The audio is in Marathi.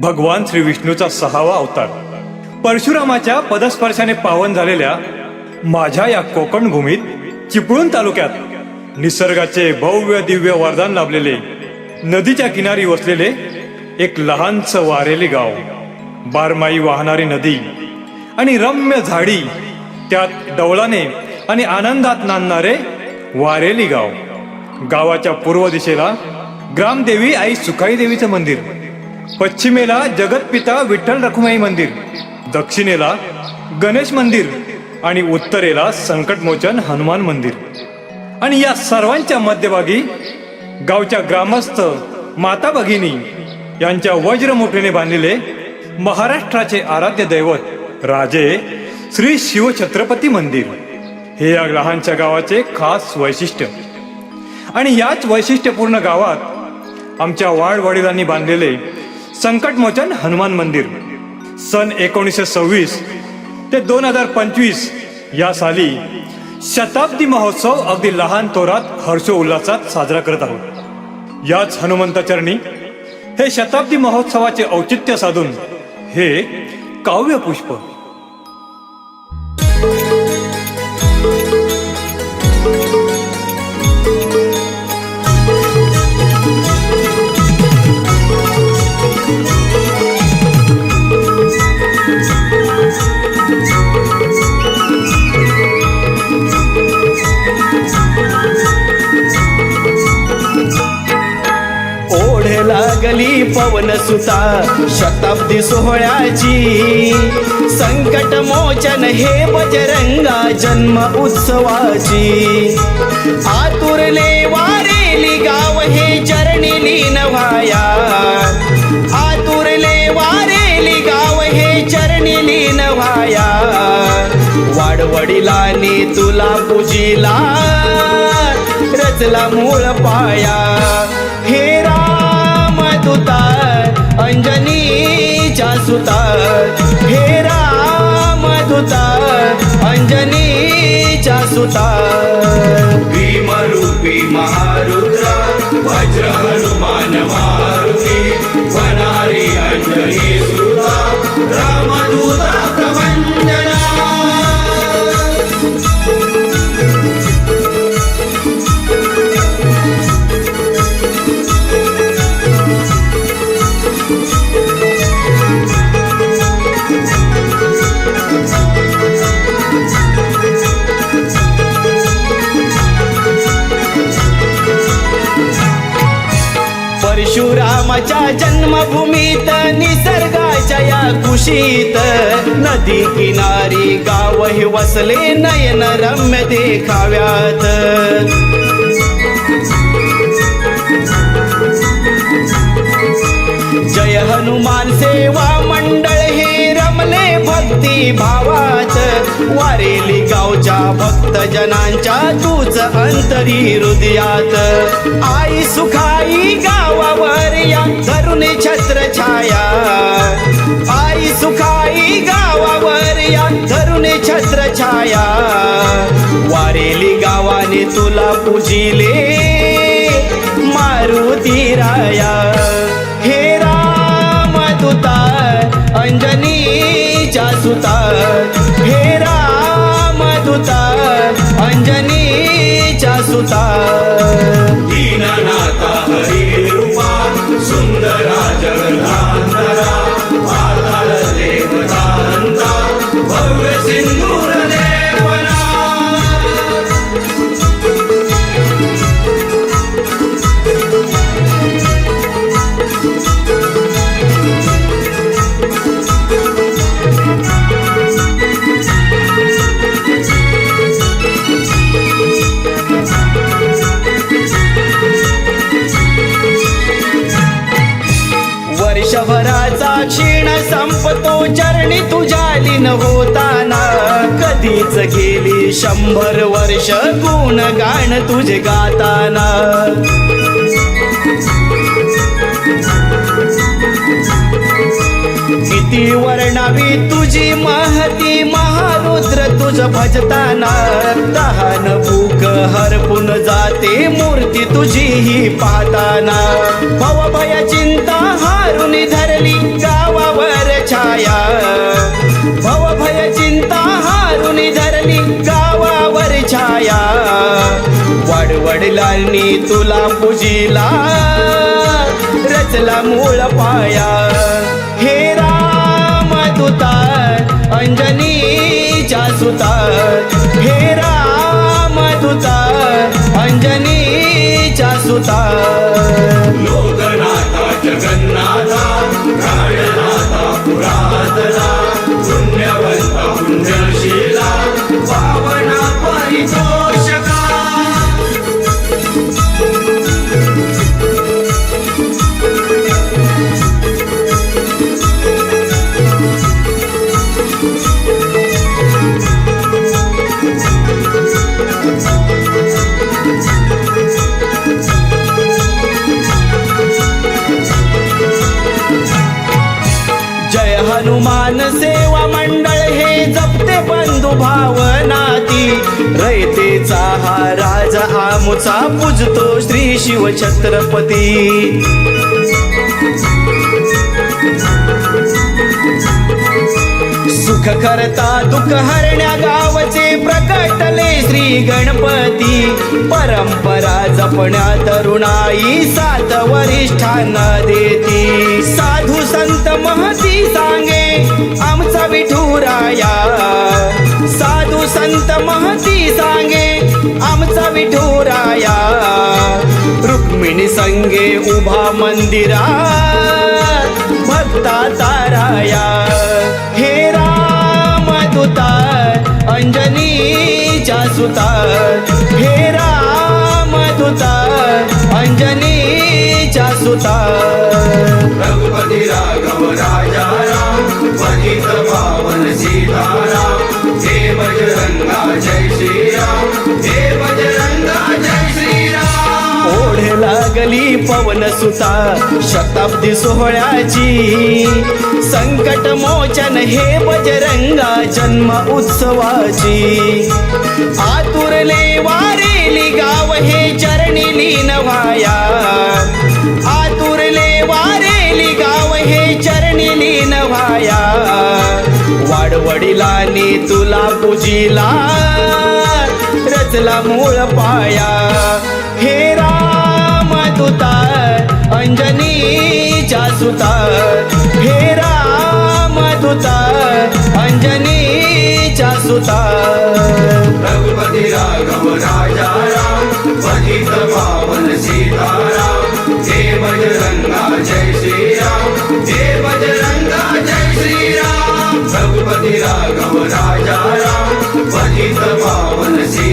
भगवान श्री विष्णूचा सहावा अवतार. परशुरामाच्या पदस्पर्शाने पावन झालेल्या माझ्या या कोकण भूमीत चिपळूण तालुक्यात निसर्गाचे भव्य दिव्य वरदान लाभलेले नदीच्या किनारी वसलेले एक लहानस वारेली गाव बारमाई वाहणारी नदी आणि रम्य झाडी त्यात डवळाने आणि आनंदात नांदणारे वारेली गाव. गावाच्या पूर्व दिशेला ग्रामदेवी आई सुखाई देवीचं मंदिर. पश्चिमेला जगतपिता विठ्ठल रखुमाई मंदिर दक्षिणेला गणेश मंदिर आणि उत्तरेला संकटमोचन हनुमान मंदिर. आणि या सर्वांच्या मध्यभागी गावच्या ग्रामस्थ माता भगिनी यांच्या वज्रमुठीने बांधलेले महाराष्ट्राचे आराध्य दैवत राजे श्री शिवछत्रपती मंदिर हे या लहानच्या गावाचे खास वैशिष्ट्य. आणि याच वैशिष्ट्यपूर्ण गावात आमच्या वाडवडिलांनी बांधलेले संकटमोचन हनुमान मंदिर. सन एकोणीसशे सव्वीस ते दोन हजार पंचवीस या साली शताब्दी महोत्सव अगदी लहान तोरात हर्षोल्लासात साजरा करत आहोत. याच हनुमंताचरणी हे शताब्दी महोत्सवाचे औचित्य साधून हे काव्य लागली पवन सुता शताब्दी सोहळ्याची. संकट मोचन हे बजरंगा जन्म उत्सवाची. आतुरले वारेली गाव हे चरणी लीन व्हाया. आतुरले वारेली गाव हे चरणी लीन व्हाया. वाडवडिलांनी तुला पूजिला रचला मूळ पाया. अंजनीच्या सुता हे राम धुता अंजनीच्या सुता भीमरूपी महारुद्रा वज्र कुशीत नदी किनारी गाव हे वसले नयन रम्य देखाव्यात. जय हनुमान सेवा मंडळ हे रमले भक्ती भावा वारेली गावच्या भक्त जनांच्या तूच अंतरी हृदयात. आई सुखाई गावावर या धरून छत्र छाया. आई सुखाई गावावर या धरून छत्र छाया. वारेली गावाने तुला पूजिले मारुती राया. हे राम दुता अंजनी अंजनीच्या कधीच गेली शंभर वर्ष गुण गाण तुझे गाताना. किती वर्णावी तुझी महती महारुद्र तुझ भजताना. तहान भूक हरपून जाते मूर्ती तुझी ही पाहताना. भव चिंता हारून धर सर्वांनी तुला पूजिला रचला मूळ पाया. हे राम तुता अंजनीच्या सुता हे राम बंधू भावनाती. रयतेचा हा राजा आमुचा पूजतो श्री शिव छत्रपती. सुख करता दुःख हरण्या गावचे प्रकटले श्री गणपती. परंपरा जपण्या तरुणाई सात वरिष्ठांना देती. साधू रंगे उभा मंदिरा भक्ता ताराया. हे राम दूता अंजनीच्या सुता हे राम दूता अंजनीच्या सुता रघुपती राघव राजा राम पवन सुता शताब्दी सोहळ्याची. संकट मोचन हे बजरंगा जन्म उत्सवाची. आतुरले वारेली गाव हे चरणी लीन व्हाया आतुरले वारेली गाव हे चरणी लीन व्हाया वाडवडिलांनी तुला पूजिला रचला मूळ पाया. अंजनीच्या सुता हे राम दूता अंजनीच्या सुता रघुपती राघव राजा राम. भजित पावन सीताराम. हे बजरंगा जय श्रीराम. हे बजरंगा जय श्रीराम. रघुपती राघव राजा राम. भजित पावन सीता